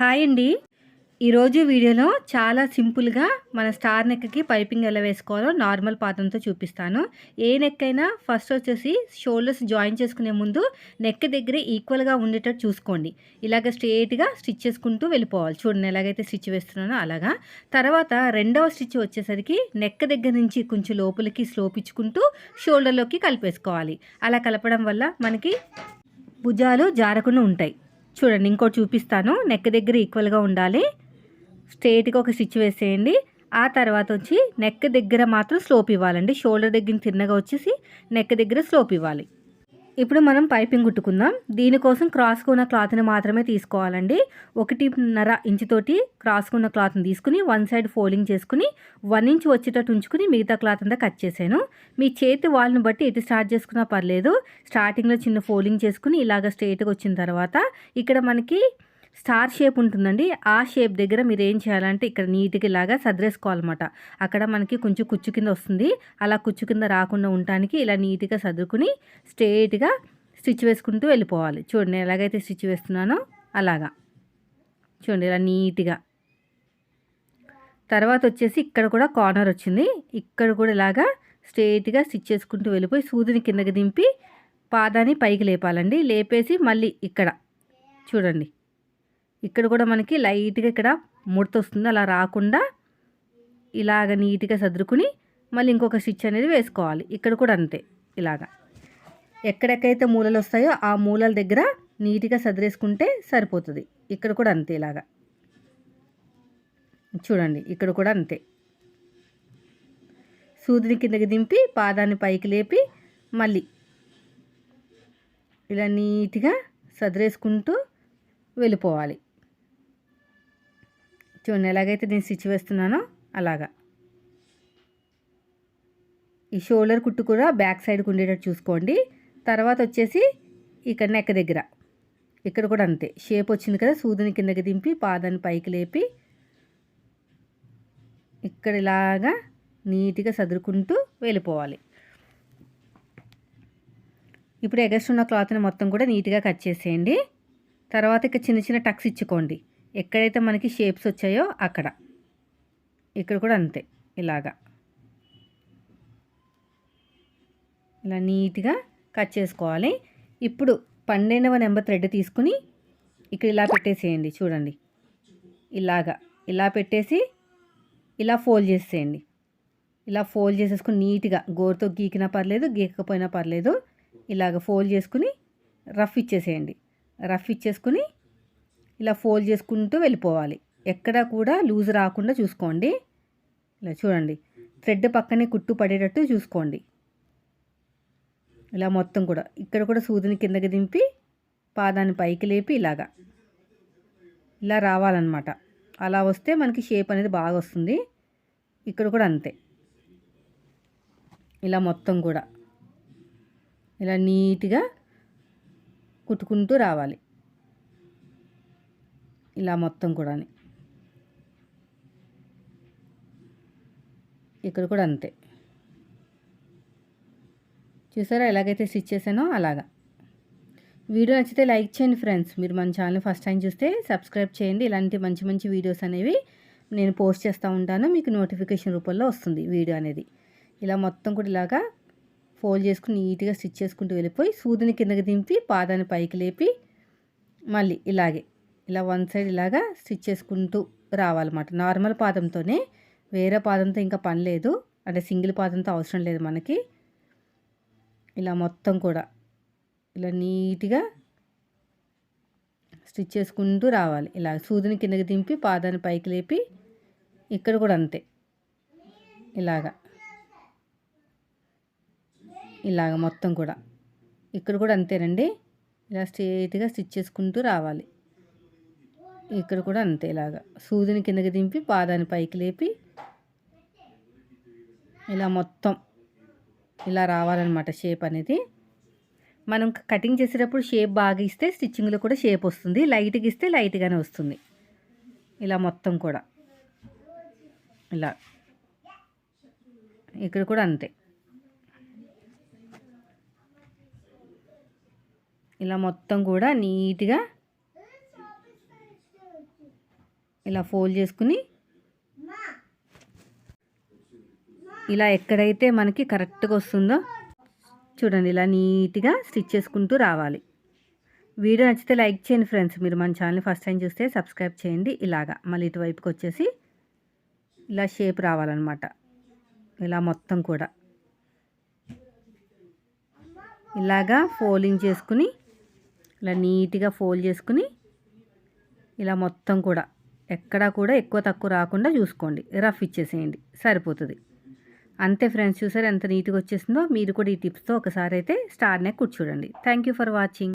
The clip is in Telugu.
హాయ్ అండి. ఈరోజు వీడియోలో చాలా సింపుల్గా మన స్టార్ నెక్కి పైపింగ్ ఎలా వేసుకోవాలో నార్మల్ పాతంతో చూపిస్తాను. ఏ నెక్ అయినా ఫస్ట్ వచ్చేసి షోల్డర్స్ జాయిన్ చేసుకునే ముందు నెక్ దగ్గర ఈక్వల్గా ఉండేటట్టు చూసుకోండి. ఇలాగ స్ట్రేట్గా స్టిచ్ చేసుకుంటూ వెళ్ళిపోవాలి. చూడండి ఎలాగైతే స్టిచ్ వేస్తున్నానో అలాగా. తర్వాత రెండవ స్టిచ్ వచ్చేసరికి నెక్ దగ్గర నుంచి కొంచెం లోపలికి స్లోప్ ఇచ్చుకుంటూ షోల్డర్లోకి కలిపేసుకోవాలి. అలా కలపడం వల్ల మనకి భుజాలు జారకుండా ఉంటాయి. చూడండి ఇంకోటి చూపిస్తాను. నెక్ దగ్గర ఈక్వల్గా ఉండాలి. స్ట్రేట్గా ఒక స్టిచ్ వేసేయండి. ఆ తర్వాత వచ్చి నెక్ దగ్గర మాత్రం స్లోప్ ఇవ్వాలండి. షోల్డర్ దగ్గర తిన్నగా వచ్చేసి నెక్ దగ్గర స్లోప్ ఇవ్వాలి. ఇప్పుడు మనం పైపింగ్ కుట్టుకుందాం. దీనికోసం క్రాస్కున్న క్లాత్ని మాత్రమే తీసుకోవాలండి. ఒకటిన్నర ఇంచుతోటి క్రాస్కున్న క్లాత్ని తీసుకుని వన్ సైడ్ ఫోల్డింగ్ చేసుకుని వన్ ఇంచ్ వచ్చేటట్టు ఉంచుకుని మిగతా క్లాత్ అంతా కట్ చేశాను. మీ చేతి వాళ్ళని బట్టి ఎటు స్టార్ట్ చేసుకున్నా పర్లేదు. స్టార్టింగ్లో చిన్న ఫోల్డింగ్ చేసుకుని ఇలాగ స్ట్రేట్గా వచ్చిన తర్వాత ఇక్కడ మనకి స్టార్ షేప్ ఉంటుందండి. ఆ షేప్ దగ్గర మీరు ఏం చేయాలంటే ఇక్కడ నీట్గా ఇలాగా సదిరేసుకోవాలన్నమాట. అక్కడ మనకి కొంచెం కుచ్చు కింద వస్తుంది. అలా కుచ్చు కింద రాకుండా ఉండటానికి ఇలా నీట్గా సర్దుకుని స్ట్రేట్గా స్టిచ్ వేసుకుంటూ వెళ్ళిపోవాలి. చూడండి ఎలాగైతే స్టిచ్ వేస్తున్నానో అలాగా. చూడండి ఇలా నీట్గా. తర్వాత వచ్చేసి ఇక్కడ కూడా కార్నర్ వచ్చింది. ఇక్కడ కూడా ఇలాగా స్ట్రేట్గా స్టిచ్ చేసుకుంటూ వెళ్ళిపోయి సూదిని కిందకి దింపి పాదాన్ని పైకి లేపాలండి. లేపేసి మళ్ళీ ఇక్కడ. చూడండి. ఇక్కడ కూడా మనకి లైట్గా ఇక్కడ ముడత వస్తుంది. అలా రాకుండా ఇలాగ నీట్గా సర్దుకుని మళ్ళీ ఇంకొక స్టిచ్ అనేది వేసుకోవాలి. ఇక్కడ కూడా అంతే ఇలాగా. ఎక్కడెక్కడైతే మూలలు వస్తాయో ఆ మూలల దగ్గర నీట్గా సదిరేసుకుంటే సరిపోతుంది. ఇక్కడ కూడా అంతే ఇలాగా. చూడండి ఇక్కడ కూడా అంతే. సూదిని కిందకి దింపి పాదాన్ని పైకి లేపి మళ్ళీ ఇలా నీట్గా సదిరేసుకుంటూ వెళ్ళిపోవాలి. చూడండి ఎలాగైతే నేను స్టిచ్ వేస్తున్నానో అలాగా. ఈ షోల్డర్ కుట్టు కూడా బ్యాక్ సైడ్కి ఉండేటట్టు చూసుకోండి. తర్వాత వచ్చేసి ఇక్కడ నెక్క దగ్గర. ఇక్కడ కూడా అంతే. షేప్ వచ్చింది కదా సూదిని కిందకి దింపి పాదాన్ని పైకి లేపి ఇక్కడ ఇలాగా నీట్గా సదురుకుంటూ వెళ్ళిపోవాలి. ఇప్పుడు ఎగస్ట్ ఉన్న క్లాత్ని మొత్తం కూడా నీట్గా కట్ చేసేయండి. తర్వాత ఇక చిన్న చిన్న టక్స్ ఇచ్చుకోండి. ఎక్కడైతే మనకి షేప్స్ వచ్చాయో అక్కడ. ఇక్కడ కూడా అంతే ఇలాగా. ఇలా నీట్గా కట్ చేసుకోవాలి. ఇప్పుడు పన్నెండవ నెంబర్ థ్రెడ్ తీసుకుని ఇక్కడ ఇలా పెట్టేసేయండి చూడండి. ఇలాగా ఇలా పెట్టేసి ఇలా ఫోల్డ్ చేసేయండి ఇలా ఫోల్డ్ చేసేసుకుని నీట్గా గోరుతో గీకినా పర్లేదు గీకపోయినా పర్లేదు ఇలాగ ఫోల్డ్ చేసుకుని రఫ్ ఇచ్చేసేయండి. రఫ్ ఇచ్చేసుకుని ఇలా ఫోల్డ్ చేసుకుంటూ వెళ్ళిపోవాలి. ఎక్కడ కూడా లూజ్ రాకుండా చూసుకోండి. ఇలా చూడండి. థ్రెడ్ పక్కనే కుట్టు పడేటట్టు చూసుకోండి. ఇలా మొత్తం కూడా. ఇక్కడ కూడా సూదిని కిందకి దింపి పాదాన్ని పైకి లేపి ఇలాగా. ఇలా రావాలన్నమాట. అలా వస్తే మనకి షేప్ అనేది బాగా వస్తుంది. ఇక్కడ కూడా అంతే. ఇలా మొత్తం కూడా. ఇలా నీట్గా కుట్టుకుంటూ రావాలి. ఇలా మొత్తం కూడా ఇక్కడ కూడా అంతే. చూసారా ఎలాగైతే స్టిచ్ చేశానో అలాగా. వీడియో నచ్చితే లైక్ చేయండి ఫ్రెండ్స్. మీరు మన ఛానల్ ఫస్ట్ టైం చూస్తే సబ్స్క్రైబ్ చేయండి. ఇలాంటి మంచి మంచి వీడియోస్ అనేవి నేను పోస్ట్ చేస్తూ ఉంటాను. మీకు నోటిఫికేషన్ రూపంలో వస్తుంది వీడియో అనేది. ఇలా మొత్తం కూడా ఇలాగా ఫోల్డ్ చేసుకుని నీట్గా స్టిచ్ చేసుకుంటూ వెళ్ళిపోయి సూదిని కిందకి దింపి పాదాన్ని పైకి లేపి మళ్ళీ ఇలాగే. ఇలా వన్ సైడ్ ఇలాగా స్టిచ్ చేసుకుంటూ రావాలన్నమాట. నార్మల్ పాదంతోనే వేరే పాదంతో ఇంకా పని లేదు. అంటే సింగిల్ పాదంతో అవసరం లేదు మనకి. ఇలా మొత్తం కూడా ఇలా నీట్గా స్టిచ్ చేసుకుంటూ రావాలి. ఇలా సూదిని కిందకి దింపి పాదాన్ని పైకి లేపి ఇక్కడ కూడా అంతే. ఇలాగా. ఇలాగ మొత్తం కూడా. ఇక్కడ కూడా అంతేనండి. ఇలా స్ట్రేట్గా స్టిచ్ చేసుకుంటూ రావాలి. ఇక్కడ కూడా అంతే ఇలాగా. సూదిని కిందకి దింపి పాదాన్ని పైకి లేపి ఇలా మొత్తం ఇలా రావాలన్నమాట షేప్ అనేది. మనం కటింగ్ చేసేటప్పుడు షేప్ బాగా ఇస్తే స్టిచ్చింగ్లో కూడా షేప్ వస్తుంది. లైట్గా ఇస్తే లైట్గానే వస్తుంది. ఇలా మొత్తం కూడా. ఇలా. ఇక్కడ కూడా అంతే. ఇలా మొత్తం కూడా నీట్గా ఇలా ఫోల్డ్ చేసుకుని ఇలా ఎక్కడైతే మనకి కరెక్ట్గా వస్తుందో చూడండి ఇలా నీట్గా స్టిచ్ చేసుకుంటూ రావాలి. వీడియో నచ్చితే లైక్ చేయండి ఫ్రెండ్స్. మీరు మన ఛానల్ ఫస్ట్ టైం చూస్తే సబ్స్క్రైబ్ చేయండి. ఇలాగా మళ్ళీ ఇటువైపుకి వచ్చేసి ఇలా షేప్ రావాలన్నమాట. ఇలా మొత్తం కూడా. ఇలాగా ఫోల్డింగ్ చేసుకుని ఇలా నీట్గా ఫోల్డ్ చేసుకుని ఇలా మొత్తం కూడా. ఎక్కడా కూడా ఎక్కువ తక్కువ రాకుండా చూసుకోండి. రఫ్ ఇచ్చేసేయండి. సరిపోతుంది. అంతే ఫ్రెండ్స్ చూసారు ఎంత నీట్గా వచ్చేసిందో? మీరు కూడా ఈ టిప్స్తో ఒకసారి అయితే star neck కూర్చోడండి. Thank you for watching.